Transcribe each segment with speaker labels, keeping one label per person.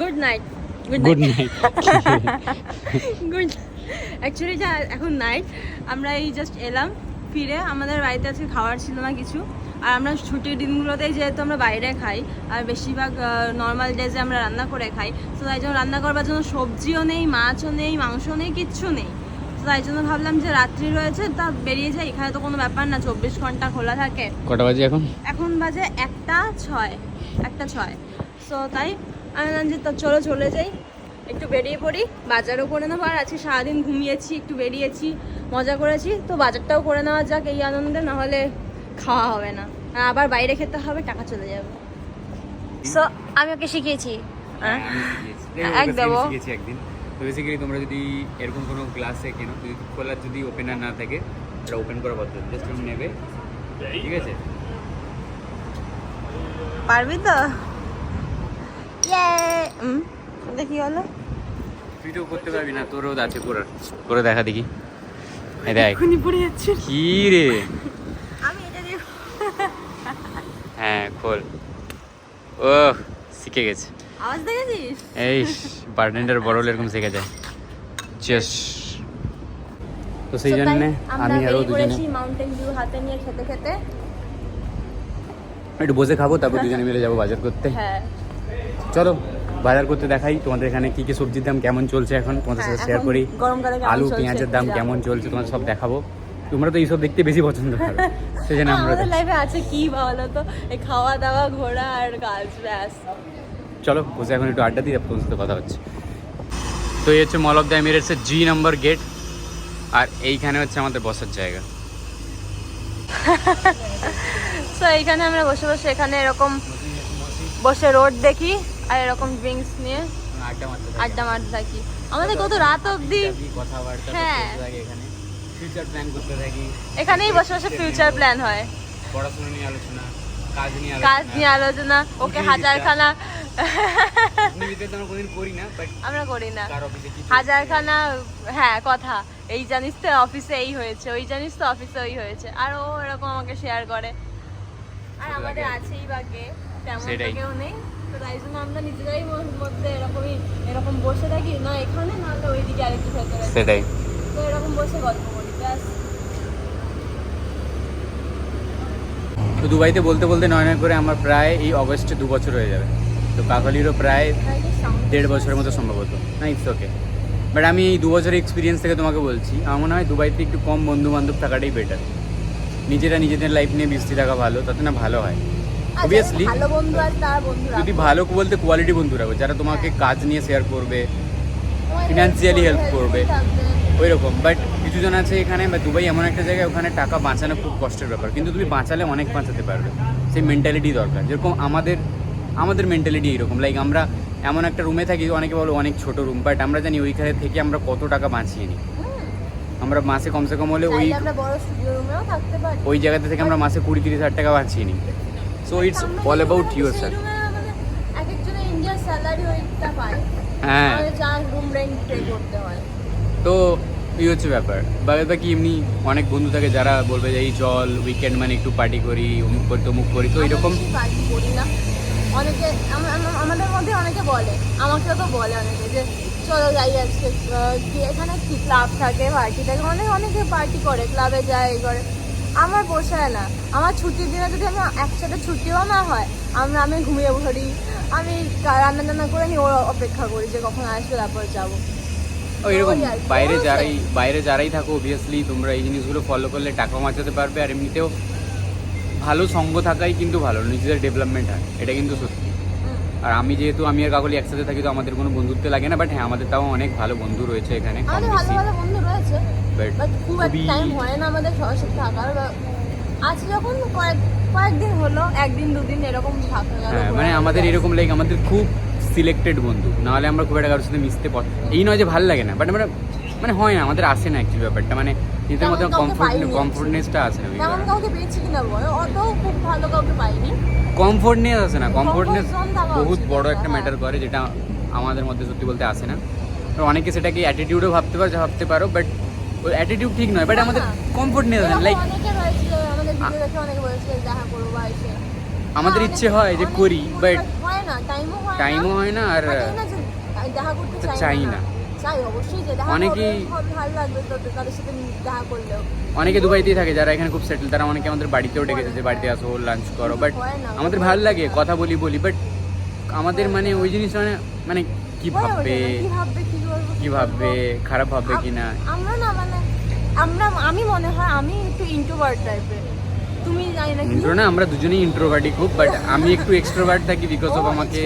Speaker 1: Good night
Speaker 2: good night
Speaker 1: good actually যা এখন night আমরা এই জাস্ট এলাম ফিরে আমাদের বাড়িতে আজকে খাওয়ার ছিল না কিছু আর আমরা ছুটির দিনগুলোতেই যেহেতু আমরা বাইরে খাই আর বেশিরভাগ নর্মাল ডেজে আমরা রান্না করে খাই তো তাই জন্য রান্না করবার জন্য সবজিও নেই মাছও নেই মাংসও নেই কিচ্ছু নেই। তো তাই জন্য ভাবলাম যে রাত্রি রয়েছে তা বেরিয়ে যাই এখানে তো কোনো ব্যাপার না চব্বিশ ঘণ্টা খোলা থাকে।
Speaker 2: কটা বাজে এখন?
Speaker 1: এখন বাজে একটা ছয় একটা ছয়। সো তাই আমি বললাম যে তো চলো চলে যাই। একটু বেরিয়ে পড়ি। বাজারও করে নেব। আর আজকে সারাদিন ঘুমিয়েছি একটু বেরিয়েছি মজা করেছি। তো বাজারটাও করে নেওয়া যাক এই আনন্দে নাহলে খাওয়া হবে না। আর আবার বাইরে খেতে হবে টাকা চলে যাবে। সো আমি ওকে শিখিয়েছি। হ্যাঁ? এক দেবো।
Speaker 2: শিখেছি একদিন। তো বেসিক্যালি তোমরা যদি এরকম কোনো গ্লাসে কেনো যদি খোলার যদি ওপেনার না থাকে এটা ওপেন করা পদ্ধতি জাস্ট তুমি নেবে। ঠিক আছে?
Speaker 1: পারবি তো? দেখি হলো
Speaker 2: তুই করতে পারবি না তোরও আছে করে দেখা দেখি। এই দেখ।
Speaker 1: এক্ষুনি পড়ে যাচ্ছে।
Speaker 2: কি রে?
Speaker 1: আমি এটা দিয়ে
Speaker 2: হ্যাঁ খোল। ও শিখে গেছে।
Speaker 1: আওয়াজ দেখেছিস?
Speaker 2: এই বার্টেন্ডার বড় এরকম শেখা যায়। চেস। তো সেই জন্য আমি আরও
Speaker 1: বেরিয়ে
Speaker 2: দুজনে
Speaker 1: মাউন্টেন ভিউ হাতে নিয়ে খেতে খেতে।
Speaker 2: একটু বসে খাব তারপর দুজনে মিলে যাব বাজার করতে।
Speaker 1: হ্যাঁ।
Speaker 2: চলো বাজার করতে দেখাই তোমাদের এখানে কি কি সবজির দাম কেমন চলছে এখন। তোমাদের সাথে
Speaker 1: হ্যাঁ,
Speaker 2: শেয়ার করি। আলু পেঁয়াজের দাম কেমন চলছে তোমাদের সব দেখাবো। তোমরা তো এইসব দেখতে বেশি পছন্দ করো। সেই জন্য আমরা
Speaker 1: লাইফে আছে কি বলো তো? এই খাওয়া দাওয়া ঘোরা আর কাজ ব্যাস।
Speaker 2: চলো বসে এখন একটু আড্ডা দিই তোমার সাথে কথা হচ্ছে। তো এই হচ্ছে মল অফ দ্য এমিরেটসের জি নাম্বার গেট আর এইখানে হচ্ছে আমাদের বসার জায়গা।
Speaker 1: তো এইখানে আমরা বসে বসে এখানে এরকম বসে রোড দেখি। আর এরকম ড্রিঙ্কস নিয়ে
Speaker 2: আড্ডা মারতে
Speaker 1: থাকি। আমাদের কত রাত অবধি হ্যাঁ।
Speaker 2: ফিউচার প্ল্যান করতে থাকি।
Speaker 1: এখানেই বসে বসে ফিউচার প্ল্যান হয়।
Speaker 2: পড়াশোনা নিয়ে আলোচনা কাজ নিয়ে
Speaker 1: আলোচনা। ওকে হাজারখানা।
Speaker 2: আমরা করি না
Speaker 1: হাজারখানা হ্যাঁ কথা। এই জানিস তো অফিসে এই হয়েছে ওই জানিস তো অফিসে ওই হয়েছে। আর ও এরকম আমাকে শেয়ার করে। আর আমাদের। আছেই বাগে তেমন তো কেউ নেই। তো তাই জন্য আমরা নিজেরাই মধ্যে এরকমই এরকম বসে থাকি না এখানে না হলে ওইদিকে আরেকটু ভেতরে
Speaker 2: সেটাই।
Speaker 1: তো এরকম বসে গল্প করি ব্যাস।
Speaker 2: তো দুবাইতে বলতে বলতে নয় নয় করে আমার প্রায় এই অগস্টে দু বছর হয়ে যাবে। তো কাকলিরও প্রায় দেড় বছরের মতো সম্ভবত। না ইটস ওকে বাট আমি এই দু বছরের এক্সপিরিয়েন্স থেকে তোমাকে বলছি আমার মনে হয় দুবাইতে একটু কম বন্ধু বান্ধব থাকাটাই বেটার নিজেরা নিজেদের লাইফ নিয়ে ব্যস্ত থাকা ভালো তাতে না ভালো হয়। অবভিয়াসলি
Speaker 1: আচ্ছা, ভালো বন্ধু আছে তার বন্ধু
Speaker 2: যদি ভালো বলতে কোয়ালিটি বন্ধু রাখো যারা তোমাকে কাজ নিয়ে শেয়ার করবে financially help করবে। ওই রকম বাট কিছু জন আছে এখানে বা দুবাই এমন একটা জায়গায় ওখানে টাকা বাঁচানো খুব কষ্টের ব্যাপার। কিন্তু তুমি বাঁচালে অনেক বাঁচাতে পারবে। সেই মেন্টালিটি দরকার। যেরকম আমাদের আমাদের মেন্টালিটি এইরকম লাইক আমরা এমন একটা রুমে থাকি অনেকে বলো অনেক ছোট রুম বাট আমরা জানি ওইখানে থেকে আমরা কত টাকা বাঁচিয়ে নিই। আমরা মাসে কমসে কম হলে ওই ওই জায়গাতে থেকে আমরা মাসে কুড়ি তিরিশ হাজার টাকা বাঁচিয়ে নিই। So it's all about your
Speaker 1: salary
Speaker 2: হ্যাঁ। তো এই হচ্ছে ব্যাপার। বাকি বাকি এমনি অনেক বন্ধু থাকে যারা বলবে যে, এই চল উইকেন্ড মানে একটু পার্টি করি, অমুক করি, তমুক করি। তো এরকম
Speaker 1: পার্টি করি না। অনেকে, আম- আম- আমাদের মধ্যে অনেকে বলে, আমাকেও তো বলে অনেকে যে, চলো যাই আজকে কি এখানে কি ক্লাব থাকে পার্টি থাকে? অনেক, অনেকে পার্টি করে ক্লাবে যায় এই করে। আমার পোষায় না। আমার ছুটির দিনে যদি আমি একসাথে ছুটিও না হয় আমরা আমি ঘুমিয়ে পড়ি। আমি রান্না টান্না করে নিয়ে ওর অপেক্ষা করি যে কখন আসবে তারপর যাব।
Speaker 2: এরকম। বাইরে যারাই বাইরে যারাই থাকো অবভিয়াসলি তোমরা এই জিনিসগুলো ফলো করলে টাকা বাঁচাতে পারবে আর এমনিতেও ভালো সঙ্গ থাকাই কিন্তু ভালো নিজেদের ডেভেলপমেন্ট হয়। এটা কিন্তু সত্যি। আর আমি যেহেতু আমি আর কাকলি একসাথে থাকি তো আমাদের কোনো বন্ধুত্ব লাগে না বাট হ্যাঁ আমাদের তাও অনেক ভালো বন্ধু রয়েছে এখানে
Speaker 1: ভালো ভালো বন্ধু রয়েছে।
Speaker 2: বাট
Speaker 1: খুব একটা টাইম হয় না আমাদের সবার সাথে থাকার বা- আজ যখন কয়েক কয়েকদিন হলো একদিন দুদিন এরকম থাকা গেল
Speaker 2: হ্যাঁ মানে আমাদের এরকম লাইক আমাদের খুব সিলেক্টেড বন্ধু। নাহলে আমরা খুব একটা কারোর সাথে মিশতে পছ- এই নয় যে ভালো লাগে না বাট আমরা মানে হয় না আমাদের আসে না অ্যাকচুয়ালি ব্যাপারটা মানে নিজেদের
Speaker 1: তেমন
Speaker 2: মধ্যে কমফোর্ট কমফোর্টনেসটা আসে না
Speaker 1: তেমন কাউকে পেয়েছি কিনা বলো? অত খুব ভালো কাউকে পাইনি।
Speaker 2: কমফোর্টনেস আসে না কমফোর্টনেস বহুত বড়
Speaker 1: একটা।
Speaker 2: ম্যাটার করে যেটা আমাদের মধ্যে সত্যি বলতে আসে না। অনেকে সেটাকে অ্যাটিটিউডও ভাবতে পারে ভাবতে পারো বাট ওই অ্যাটিটিউড ঠিক নয় বাট আমাদের
Speaker 1: না।
Speaker 2: কমফোর্টনেস আসে লাইক
Speaker 1: আমাদের হ্যাঁ,
Speaker 2: ইচ্ছে হয় যে করি বাট
Speaker 1: টাইমও হয় হয়
Speaker 2: হয় না আর
Speaker 1: করতে
Speaker 2: তো
Speaker 1: চাই না।
Speaker 2: অনেকেই- অনেকে দুবাইতেই থাকে যারা এখানে খুব সেটেল তারা অনেকে আমাদের বাড়িতেও ডেকেছে যে বাড়িতে আসো লাঞ্চ করো। বাট আমাদের
Speaker 1: হয়
Speaker 2: ভালো লাগে কথা বলি বলি বাট আমাদের মানে ওই জিনিস মানে মানে কি ভাববে?
Speaker 1: কি ভাববে
Speaker 2: খারাপ ভাববে
Speaker 1: আম-
Speaker 2: কি না
Speaker 1: আমরা না আমরা আমি মনে হয় আমি একটু ইন্ট্রোভার্ট টাইপের তুমি জানি না
Speaker 2: ইন্ট্রো না আমরা দুজনেই ইন্ট্রোভার্টই খুব বাট আমি একটু এক্সট্রোভার্ট থাকি বিকজ অফ আমাকে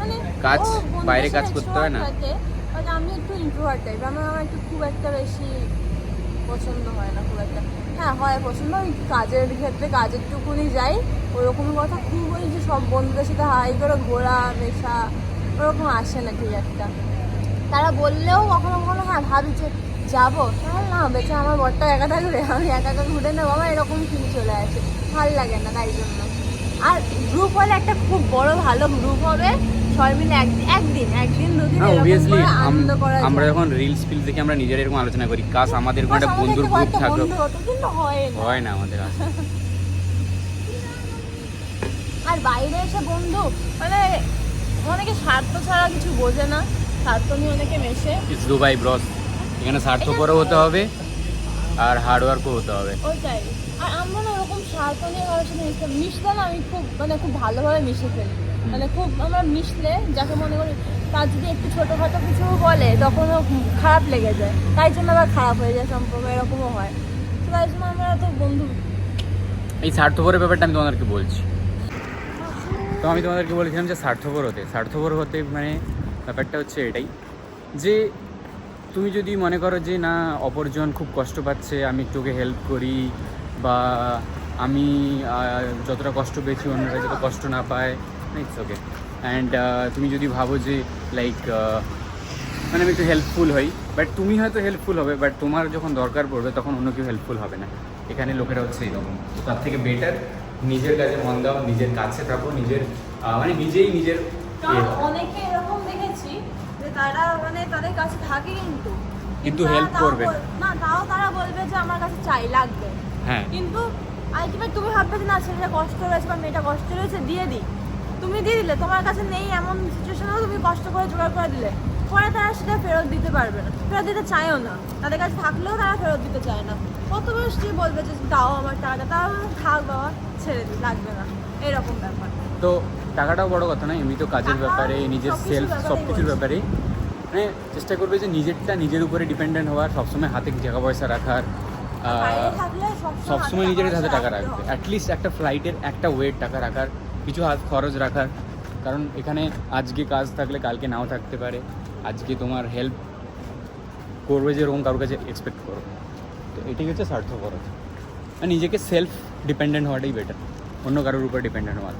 Speaker 1: মানে
Speaker 2: কাজ, বাইরে কাজ করতে হয় না?
Speaker 1: আমি একটু ইন্ট্রোভার্ট টাইপ আমার আমার একটু খুব একটা বেশি পছন্দ হয় না খুব একটা। হ্যাঁ হয় পছন্দ ওই কাজের ক্ষেত্রে কাজের টুকুনি যাই ওরকম কথা খুব ওই যে সব বন্ধুদের সাথে হাই করে ঘোরা মেশা ওরকম আসে না ঠিক একটা। তারা বললেও কখনো কখনো হ্যাঁ ভাবি যে যাব? তাহলে না বেঁচে আমার বরটা একা থাকবে আমি একা একা ঘুরে নেব আমার এরকম ফিল চলে আসে। ভালো লাগে না তাই জন্য। আর গ্রুপ হলে একটা খুব বড় ভালো গ্রুপ হবে। সবাই মিলে একদিন একদিন দুদিন
Speaker 2: অবভিয়াসলি
Speaker 1: করে আনন্দ করা
Speaker 2: আমরা যখন রিলস ফিল দেখে আমরা নিজেরা এরকম আলোচনা করি কাজ আমাদের কোনো একটা বন্ধুর গ্রুপ থাকল
Speaker 1: কিন্তু হয় না।
Speaker 2: আমাদের
Speaker 1: আর। বাইরে এসে বন্ধু মানে অনেকে স্বার্থ ছাড়া কিছু বোঝে না স্বার্থ নিয়ে অনেকে মেশে।
Speaker 2: ইটস দুবাই ব্রস এখানে স্বার্থপরও হতে হবে আর হার্ডওয়ার্কও হতে হবে।
Speaker 1: ওইটাই। আর আমরা না ওরকম স্বার্থ নিয়ে কারোর সাথে মিশতে মিশলে না আমি খুব মানে খুব ভালোভাবে মিশে ফেলি। মানে খুব আমরা মিশলে যাকে মনে করি তার যদি একটু ছোটোখাটো কিছু বলে তখন খারাপ লেগে যায়। তাই জন্য আবার খারাপ হয়ে যায় সম্পর্ক এরকমও হয়। তো তাই জন্য আমরা তো বন্ধু।
Speaker 2: এই স্বার্থপরের ব্যাপারটা আমি তোমাদেরকে বলছি। তো আমি তোমাদেরকে বলেছিলাম যে স্বার্থপর হতে। স্বার্থপর হতে মানে ব্যাপারটা হচ্ছে এটাই যে তুমি যদি মনে করো যে না অপরজন খুব কষ্ট পাচ্ছে আমি ওকে হেল্প করি বা আমি যতটা কষ্ট পেয়েছি অন্যরা যত কষ্ট না পায় ইটস ওকে অ্যান্ড তুমি যদি ভাবো যে লাইক মানে আমি একটু হেল্পফুল হই বাট তুমি হয়তো হেল্পফুল হবে বাট তোমার যখন দরকার পড়বে তখন অন্য কেউ হেল্পফুল হবে না এখানে লোকেরা হচ্ছে এরকম তো তার থেকে বেটার নিজের কাছে মন দাও নিজের কাছে থাকো নিজের মানে নিজেই নিজের।
Speaker 1: অনেকে তারা মানে তাদের কাছে থাকে কিন্তু।
Speaker 2: কিন্তু
Speaker 1: তাও
Speaker 2: করবে। না।
Speaker 1: তাও তারা বলবে যে আমার কাছে চাই লাগবে।
Speaker 2: হ্যাঁ।
Speaker 1: কিন্তু আলটিমেট তুমি ভাববে যে না ছেলেটা কষ্ট রয়েছে বা মেয়েটা কষ্ট রয়েছে দিয়ে দিই। তুমি দিয়ে দিলে তোমার কাছে নেই এমন সিচুয়েশনেও তুমি কষ্ট করে জোগাড় করে দিলে। পরে তারা সেটা ফেরত দিতে পারবে না। ফেরত দিতে চায়ও না। তাদের কাছে থাকলেও তারা ফেরত দিতে চায় না। কত বেশি বলবে যে দাও আমার টাকাটা তাও থাক বাবা ছেড়ে দিই লাগবে না। এরকম ব্যাপার।
Speaker 2: তো টাকাটাও বড় কথা না এমনি তো কাজের ব্যাপারে নিজের সেলফ সব কিছুর। ব্যাপারে। মানে চেষ্টা করবে যে নিজেরটা নিজের উপরে ডিপেন্ডেন্ট হওয়ার সবসময় হাতে টাকা পয়সা রাখার সবসময় নিজের হাতে টাকা রাখবে। অ্যাটলিস্ট একটা ফ্লাইটের একটা ওয়েট টাকা রাখার কিছু হাত খরচ রাখার। কারণ এখানে আজকে কাজ থাকলে কালকে নাও থাকতে পারে। আজকে তোমার হেল্প করবে যে এরকম কারোর কাছে এক্সপেক্ট করো। তো এটাই হচ্ছে স্বার্থ স্বার্থপরতা আর নিজেকে সেলফ ডিপেন্ডেন্ট হওয়াটাই বেটার অন্য কারোর উপর ডিপেন্ডেন্ট হওয়া।